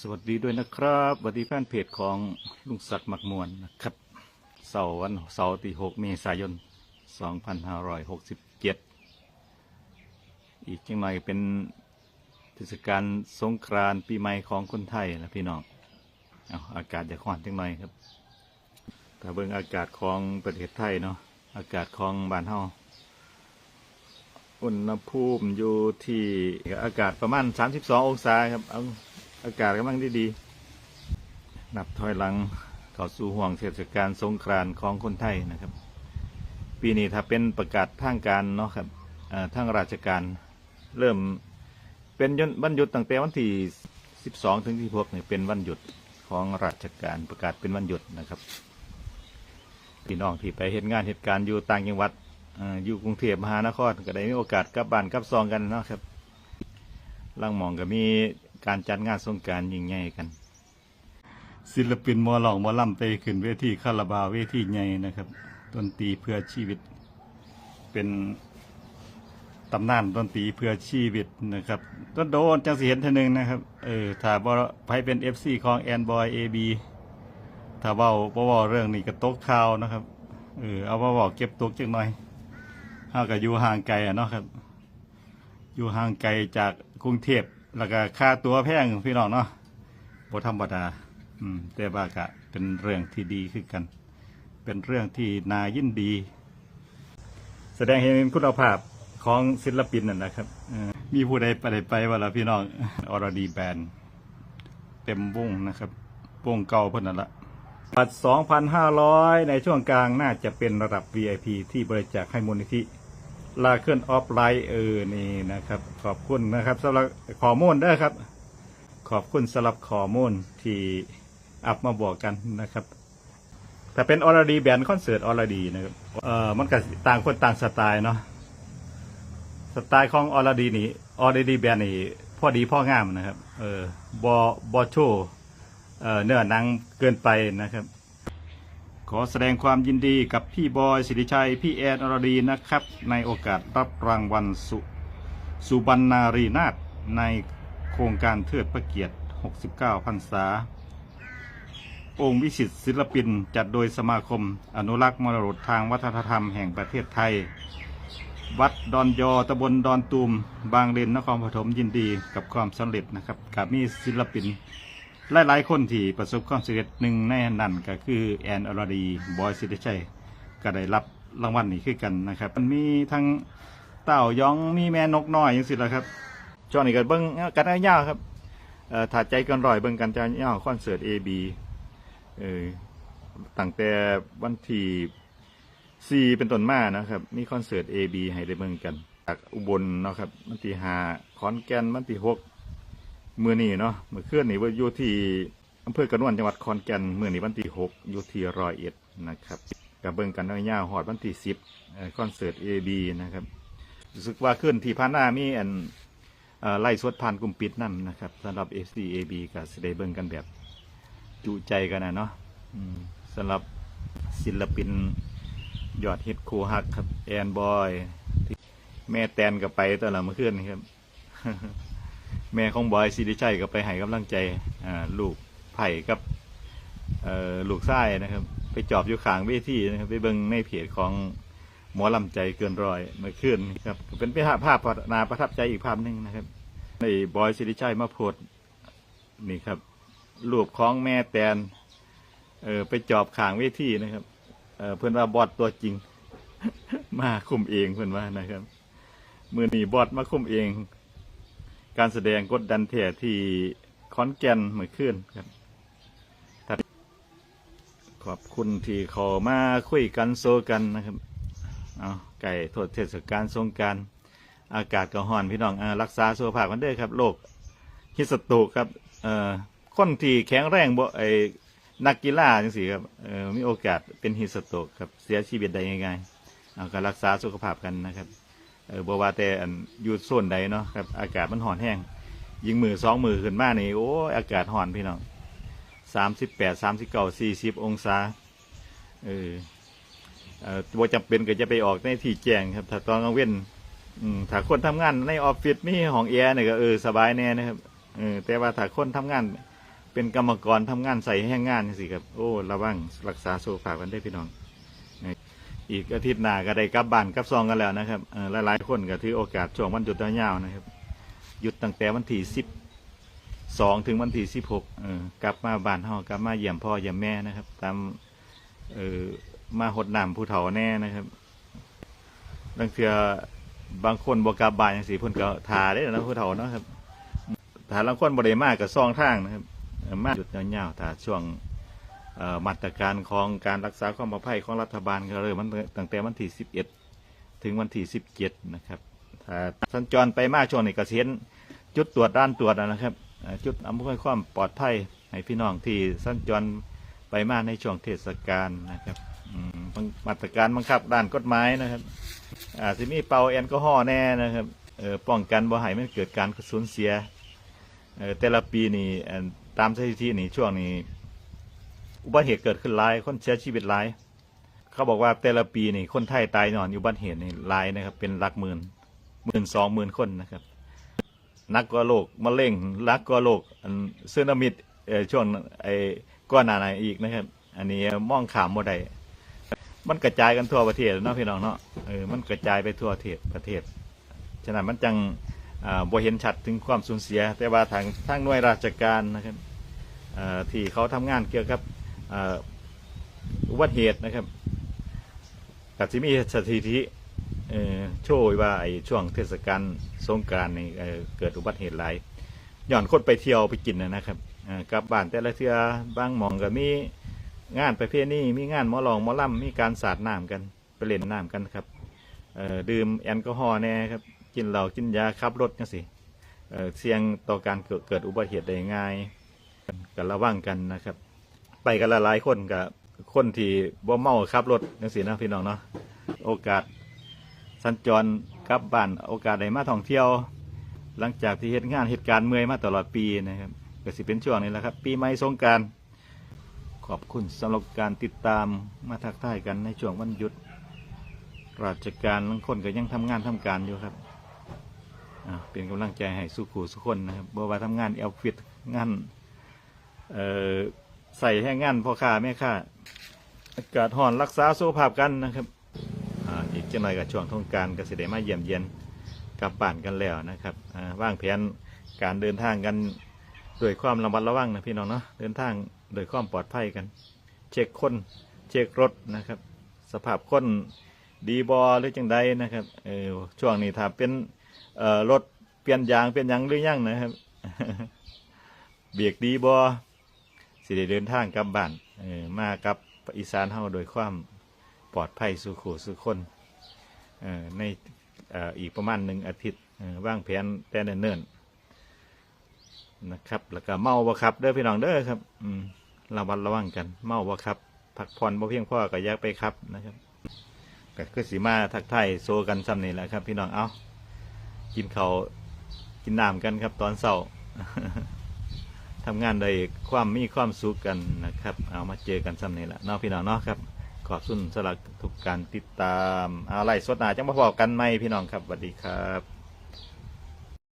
สวัสดีด้วยนะครับสวัสดีแฟนเพจของลุงศักดิ์หมักมวนนะครับเสาร์วันเสาร์ที่ 6 เมษายน 2567 อีกจังหน่อยเป็นเทศกาลสงกรานต์ปีใหม่ของคนไทยนะพี่น้องเอาอากาศจะร้อนจังหน่อยครับถ้าเบิ่งอากาศของประเทศไทยเนาะอากาศของบ้านเฮาอุณหภูมิอยู่ที่อากาศประมาณ 32 องศาครับเอากาศกำลังดีๆนับถอยหลังเข้าสู่ห่วงเทศกาลสงกรานต์ของคนไทยนะครับ ปีนี้ถ้าเป็นประกาศทางการเนาะครับทางราชการเริ่มเป็นยนวันหยุดตั้งแต่วันที่ 12 ถึงที่6เนี่ยเป็นวันหยุดของราชการประกาศเป็นวันหยุดนะครับพี่น้องที่ไปเหตุงานเหตุการณ์อยู่ต่างจังหวัดออยู่กรุงเทพมหานครก็ได้มีโอกาสกลับบ้านกลับซองกันเนาะครับลังมองก็มี การจัดงานสงการยิ่งใหญ่กัน ศิลปินมอหลองมอลำไปขึ้นเวทีคาราบาวเวทีใหญ่นะครับดนตรีเพื่อชีวิต เป็นตำนานดนตรีเพื่อชีวิตนะครับต้นโดนจังสิเห็นทอหนึงนะครับเออถ้าบ่ไปเป็นเอฟซีของแอนบอยเอบีถ้าเว้าบ่เว้าเรื่องนี้ก็ตกข่าวนะครับเออเอามาบอกเก็บตกจังหน่อยเฮาก็อยู่ห่างไกลอะเนาะครับ อยู่ห่างไกลจากกรุงเทพ แล้วก็ค่าตัวแพงพี่น้องเนาะบ่ธรรมดา อืม แต่ว่าก็เป็นเรื่องที่ดีคือกัน เป็นเรื่องที่นายินดี แสดงเห็นคุณภาพของศิลปินนั่นนะครับมีผู้ใดไปไไปว่าละพี่น้องอรดีแบนเต็มวงนะครับวงเก่าเพิ่นนั่นละบัตร 2,500 ในช่วงกลางน่าจะเป็นระดับ VIP ที่บริจาคให้มูลนิธิ ลาเคอนออฟไลน์เออนี่นะครับ ขอบคุณนะครับสำหรับข้อมูลเด้ครับ ขอบคุณสำหรับข้อมูลที่อัพมาบอกกันนะครับถ้าเป็นออร์ดีแบนคอนเสิร์ตออร์ดีนะครับเอ่อมันก็ต่างคนต่างสไตล์เนาะสไตล์ของออร์ดีนี่ออร์ดีแบนนี่พอดีพ่องามนะครับ เออบอบอโชเอ่อเนื้อหนังเกินไปนะครับ ขอแสดงความยินดีกับพี่บอยสิริชัย พี่แอนอรดีนะครับ ในโอกาสรับรางวัลสุสุบรรณารีนาถในโครงการเทิดพระเกียรติ 69 พรรษา องค์วิสิตศิลปินจัดโดยสมาคม อนุรักษ์มรดกทางวัฒนธรรมแห่งประเทศไทย วัดดอนยอตำบลดอนตูม บางเลนนครปฐมยินดีกับความสำเร็จนะครับกับมีศิลปิน หลายๆ คนที่ประสบความสำเร็จหนึ่งในนั้นก็คือแอนอรดีบอยสิริชัยก็ได้รับรางวัลนี้คือกันนะครับ มันมีทั้งเต่ายองมีแม่นกน้อยอย่างสิละครับช่วงนี้ก็เบิ้งกันยาวๆครับเอ่อถ้าใจกันร่อยเบิ้งกันจะยาวคอนเสิร์ต AB เออตั้งแต่วันที่4เป็นต้นมานะครับมีคอนเสิร์ต AB ให้ได้เบิ่งกันจากอุบลเนาะครับวันที่5ขอนแก่นวันที่6 มื่อนี้เนาะเมื่อเคลื่อนนี้ว่าอยู่ที่อำเภอกระนวนจังหวัดขอนแก่นมื่อนี้วันที่หกอยู่ที่ร้อยเอ็ดนะครับกับเบิ่งกันน้อยๆหอดวันที่สิบคอนเสิร์ตเอบีนะครับรู้สึกว่าขึ้นที่พานามีอันไล่สวดผ่านกลุ่มปิดนั่นนะครับสำหรับ SDAB กับสได้เบิ่งกันแบบจุใจกันนะเนาะสำหรับศิลปินยอดฮิตคูฮักครับแอนบอยแม่แตนก็ไปตอนละเมื่อคืนนี้ครับ แม่ของบอยสิริชัยก็ไปให้กำลังใจลูกไผ่กับลูกไส้นะครับ ไปจอบอยู่ขางเวทีนะครับ ไปเบิ่งในเพจของหมอลำใจเกินรอยเมื่อคืนนะครับเป็นภาพภาพนาประทับใจอีกภาพหนึ่งนะครับในบอยสิริชัยมาโพดนี่ครับรูปของแม่แตนเออไปจอบขางเวทีนะครับเออเพื่อนว่าบอดตัวจริง มาคุมเองเพื่อนว่านะครับมือนีบอดมาคุมเอง การแสดงกดดันแท้ที่ขอนแกนเมื่อคืนครับครับขอบคุณที่ขอมาคุยกันโซกันนะครับเอาไก่โทษเทศกาลสงการอากาศก็ร้อนพี่น้องอรักษาสุขภาพกันเด้อครับโรคฮิสตกครับเอ่อคนที่แข็งแรงบ่ไอ้นักกีฬาจังซี่ครับเอ่อมีโอกาสเป็นฮิสตกครับเสียชีวิตได้ง่ายๆเอาก็รักษาสุขภาพกันนะครับ เออบ่ว่าแต่อันอยู่โซนใดเนาะครับอากาศมันห่อนแห้งยิงมือสองมือขึ้นมานี่โอ้อากาศห่อนพี่น้องสามสิบแปดสามสิบเก้าสี่สิบองศาเออเออบ่จำเป็นก็จะไปออกในที่แจ้งครับ ถ้าตอนกลางเว้นถ้าคนทำงานในออฟฟิศมีห้องแอร์เนี่ยก็เออสบายแน่นะครับเออแต่ว่าถ้าคนทำงานเป็นกรรมกรทำงานใส่แห้งงานสิครับ โอ้ระวังรักษาสุขภาพกันได้พี่น้อง อีกอาทิตย์หน้าก็ได้กลับบ้านกลับซองกันแล้วนะครับเอ่อหลายๆคนก็ถือโอกาสช่วงวันหยุดยาวนะครับ หยุดตั้งแต่วันที่สิบสองถึงวันที่สิบหกกลับมาบ้านเฮากลับมาเยี่ยมพ่อเยี่ยมแม่นะครับ ตามมาหดน้ำผู้เฒ่าแน่นะครับบางเทื่อบางคนบวกลับบ้านอย่างสีพ่นก็ทาได้นะผู้เฒ่าเนาะครับถ้าบางคนบ่ได้มากก็ซองทางนะครับ มาหยุดยาวๆถ้าช่วง มาตรการของการรักษาความปลอดภัยของรัฐบาลก็เริ่มมันตั้งแต่วันที่ 11 ถึงวันที่ 17 นะครับถ้าสัญจรไปมาช่วงนี้ก็สิเห็นจุดตรวจด้านตรวจนะครับ จุดอำนวยความปลอดภัยให้พี่น้องที่สัญจรไปมาในช่วงเทศกาลนะครับมาตรการบังคับด้านกฎหมายนะครับอาจจะมีเป่าแอลกอฮอล์แน่นะครับป้องกันบ่ให้มันเกิดการสูญเสียเอ่อแต่ละปีนี่ตามสถิตินี่ช่วงนี้ อุบัติเหตุเกิดขึ้นหลาย คนเสียชีวิตหลาย เขาบอกว่าแต่ละปีนี่คนไทยตายนอนอยู่อุบัติเหตุนี่หลายนะครับ เป็นหลักหมื่นหมื่นสองหมื่นคนนะครับ นักกว่าโรคมะเร็งนักกว่าโรคอันซึนามิช่วงไอ้ก้อนหนาไหนอีกนะครับ อันนี้มองขามโมได้มันกระจายกันทั่วประเทศเนาะพี่น้องเนาะเออมันกระจายไปทั่วประเทศประเทศฉะนั้นมันจังอ่าบ่เห็นชัดถึงความสูญเสีย แต่ว่าทางทางหน่วยราชการนะครับอ่อที่เขาทำงานเกี่ยวกับ อุบัติเหตุนะครับกับที่มีสถิติโชว์ว่าไอ้ช่วงเทศกาลสงกรานต์นี่เกิดอุบัติเหตุหลายย้อนคนไปเที่ยวไปกินนะครับกลับบ้านแต่ละเทือบางมองก็มีงานประเภทนี้มีงานมอลองมอล่ำมีการสาดน้ำกันไปเล่นน้ำกันครับดื่มแอลกอฮอล์แน่ครับกินเหล้ากินยาขับรถกันสิเสี่ยงต่อการเกิดอุบัติเหตุได้ง่ายก็ระวังกันนะครับ ไปกันละหลายคนกับคนที่บ่เมาขับรถจังซี่นะพี่น้องเนาะโอกาสสัญจรกลับบ้านโอกาสได้มาท่องเที่ยว หลังจากที่เฮ็ดงานเหตุการณ์เมื่อยมาตลอดปีนะครับก็สิเป็นช่วงนี้แหละครับ ปีใหม่สงการขอบคุณสำหรับการติดตามมาทักทายกันในช่วงวันหยุด ราชการบางคนก็ยังทำงานทำการอยู่ครับเป็นกำลังใจให้สู้ขู่สุกคนนะครับบ่ว่าทำงานเอลฟิตงานเอ่อ ใส่ให้งานพ่อค้าแม่ค้าอากาศห่อนรักษาสุขภาพกันนะครับอ่าอีกจะหน่อยกับช่วงท้องการก็สิได้มาเยี่ยมเยียนกลับบ้านกันแล้วนะครับอ่าวางแผนการเดินทางกันด้วยความระมัดระวังนะพี่น้องเนาะเดินทางโดยความปลอดภัยกัน เช็คคนเช็ครถนะครับ สภาพคนดีบอหรือจังใดนะครับเออช่วงนี้ถ้าเป็นเอ่อรถเปลี่ยนยางเปลี่ยนยังหรือยังนะครับ เบียกดีบอ สิได้เดินทางกลับบ้านเออมากับอีสานเฮาโดยความปลอดภัยสุขสุขคนเออในออีกประมาณหนึ่งอาทิตย์เออวางแผนแต่เนิ่นๆนะครับ แล้วก็เมาบ่ครับเด้อพี่น้องเด้อครับอืมระวัดระวังกัน เมาบ่ครับพักผ่อนบ่เพียงพอก็อยากไปครับนะครับก็คือสีมาทักทายโซกันซ้ำนี่แหละครับ พี่น้องเอากินเขากินน้ำกันครับตอนเช้า ทำงานได้ความมีความสุขกันนะครับ เอามาเจอกันซ้ำนี่แหละเนาะพี่น้องเนาะครับ ขอบสุนสำหรับทุกการติดตามเอาไล่สดนาจังมาพอกันไหมพี่น้องครับสวัสดีครับ